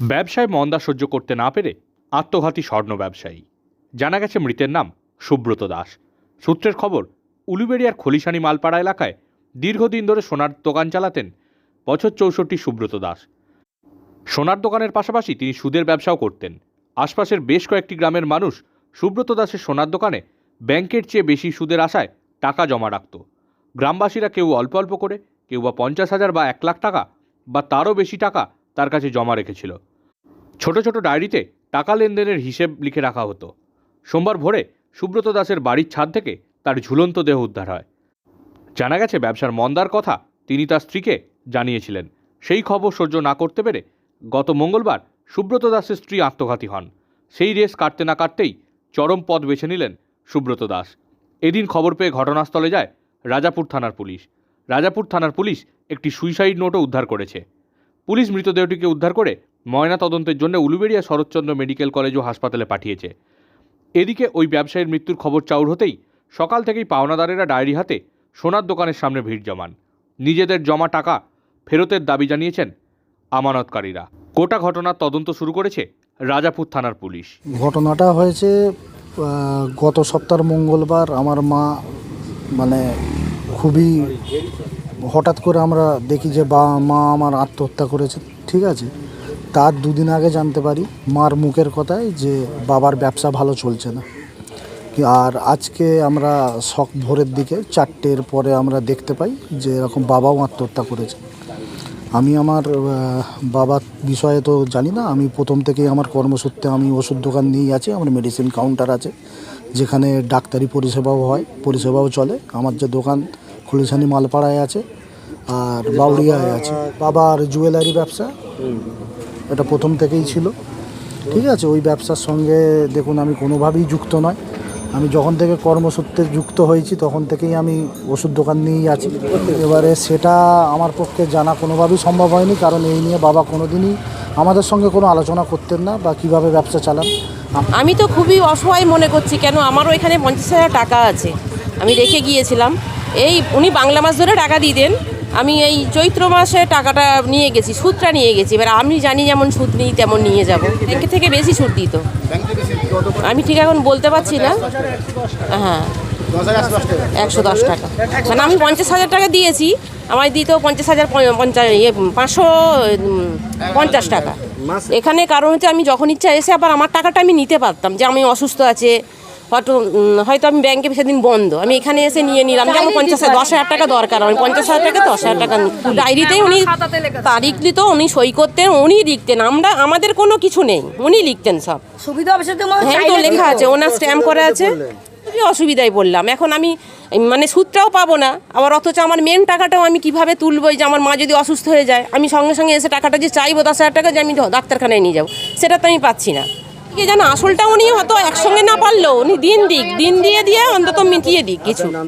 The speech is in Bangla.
ব্যবসায় মন্দা সহ্য করতে না পেরে আত্মঘাতী স্বর্ণ ব্যবসায়ী। জানা গেছে মৃতের নাম সুব্রত দাস। সূত্রের খবর, উলুবেড়িয়ার খলিশানি মালপাড়া এলাকায় দীর্ঘদিন ধরে সোনার দোকান চালাতেন বছর চৌষট্টি সুব্রত দাস। সোনার দোকানের পাশাপাশি তিনি সুদের ব্যবসাও করতেন। আশপাশের বেশ কয়েকটি গ্রামের মানুষ সুব্রত দাসের সোনার দোকানে ব্যাংকের চেয়ে বেশি সুদের আশায় টাকা জমা রাখত। গ্রামবাসীরা কেউ অল্প অল্প করে, কেউ বা পঞ্চাশ হাজার বা এক লাখ টাকা বা তারও বেশি টাকা তার কাছে জমা রেখেছিল। ছোট ছোট ডায়েরিতে টাকা লেনদেনের হিসেব লিখে রাখা হতো। সোমবার ভোরে সুব্রত দাসের বাড়ির ছাদ থেকে তার ঝুলন্ত দেহ উদ্ধার হয়। জানা গেছে, ব্যবসার মন্দার কথা তিনি তার স্ত্রীকে জানিয়েছিলেন। সেই খবর সহ্য না করতে পেরে গত মঙ্গলবার সুব্রত দাসের স্ত্রী আত্মঘাতী হন। সেই রেস কাটতে না কাটতেই চরম পথ বেছে নিলেন সুব্রত দাস। এদিন খবর পেয়ে ঘটনাস্থলে যায় রাজাপুর থানার পুলিশ। রাজাপুর থানার পুলিশ একটি সুইসাইড নোটও উদ্ধার করেছে। পুলিশ মৃতদেহটিকে উদ্ধার করে ময়না তদন্তের জন্য উলুবেড়িয়া শরৎচন্দ্র মেডিকেল কলেজ ও হাসপাতালে পাঠিয়েছে। এদিকে ওই ব্যবসায়ীর মৃত্যুর খবর চাউর হতেই সকাল থেকেই পাওনাদারেরা ডায়েরি হাতে সোনার দোকানের সামনে ভিড় জমান। নিজেদের জমা টাকা ফেরতের দাবি জানিয়েছেন আমানতকারীরা। গোটা ঘটনার তদন্ত শুরু করেছে রাজাপুর থানার পুলিশ। ঘটনাটা হয়েছে গত সপ্তাহের মঙ্গলবার। আমার মা মানে খুবই হঠাৎ করে আমরা দেখি যে বা মা আমার আত্মহত্যা করেছে, ঠিক আছে? তার দুদিন আগে জানতে পারি, মার মুখের কথায় যে বাবার ব্যবসা ভালো চলছে না। আর আজকে আমরা শখ ভোরের দিকে চারটের পরে আমরা দেখতে পাই যে এরকম বাবাও আত্মহত্যা করেছে। আমি আমার বাবার বিষয়ে তো জানি না, আমি প্রথম থেকেই আমার কর্মসূত্রে আমি ওষুধ দোকান নিয়েই আছি, আমার মেডিসিন কাউন্টার আছে, যেখানে ডাক্তারি পরিষেবাও হয়, পরিষেবাও চলে। আমার যে দোকান খুলিশানি মালপাড়ায় আছে আর বাউরিয়ায় আছে। বাবার জুয়েলারি ব্যবসা। এটা প্রথম থেকেই ছিল। ঠিক আছে, ওই ব্যবসার সঙ্গে দেখুন আমি কোনোভাবেই যুক্ত নয়। আমি যখন থেকে কর্মসূত্রে যুক্ত হয়েছি, তখন থেকেই আমি ওষুধ দোকান নিয়েই আছি। এবারে সেটা আমার পক্ষে জানা কোনোভাবেই সম্ভব হয়নি, কারণ এই নিয়ে বাবা কোনো দিনই আমাদের সঙ্গে কোনো আলোচনা করতেন না বা কীভাবে ব্যবসা চালান। আমি তো খুবই অসহায় মনে করছি, কেন আমারও এখানে পঞ্চাশ হাজার টাকা আছে। আমি রেখে গিয়েছিলাম। এই উনি বাংলা মাস ধরে টাকা দিতেন আমি এই চৈত্র মাসে টাকাটা নিয়ে গেছি, সুদটা নিয়ে গেছি। এবার আমি জানি যেমন সুদ নিই, তেমন নিয়ে যাব। ব্যাংকের থেকে বেশি সুদ দিত আমি ঠিক এখন বলতে পারছি না। হ্যাঁ। একশো দশ টাকা। মানে আমি পঞ্চাশ হাজার টাকা দিয়েছি, আমায় দিত পঞ্চাশ হাজার পঞ্চাশ ইয়ে পাঁচশো পঞ্চাশ টাকা। এখানে কারণ হচ্ছে আমি যখন ইচ্ছা এসে আবার আমার টাকাটা আমি নিতে পারতাম যে আমি অসুস্থ আছে হয়তো হয়তো আমি ব্যাংকে সেদিন বন্ধ। আমি এখানে এসে নিয়ে নিলাম। যে আমার পঞ্চাশ হাজার দশ হাজার টাকা দরকার। আমি পঞ্চাশ হাজার টাকা দশ হাজার টাকা ডায়েরিতেই উনি তারিখ দিত উনি সই করতেন উনি লিখতেন। আমরা আমাদের কোনো কিছু নেই। উনি লিখতেন সব। সুবিধা অবশ্য তো মনে হয় তো লেখা আছে। ওনার স্ট্যাম্প করা আছে। খুবই অসুবিধায় পড়লাম। এখন আমি মানে সুদটাও পাবো না। আবার অথচ আমার মেন টাকাটাও আমি কীভাবে তুলবো? যে আমার মা যদি অসুস্থ হয়ে যায় আমি সঙ্গে সঙ্গে এসে টাকাটা যে চাইব দশ হাজার টাকা যে আমি ডাক্তারখানায় নিয়ে যাব সেটা তো আমি পাচ্ছি না। কি জানো, আসলটা উনি হয়তো একসঙ্গে না পারলেও, উনি দিন দিক, দিন দিয়ে দিয়ে অন্তত মিটিয়ে দিক কিছু।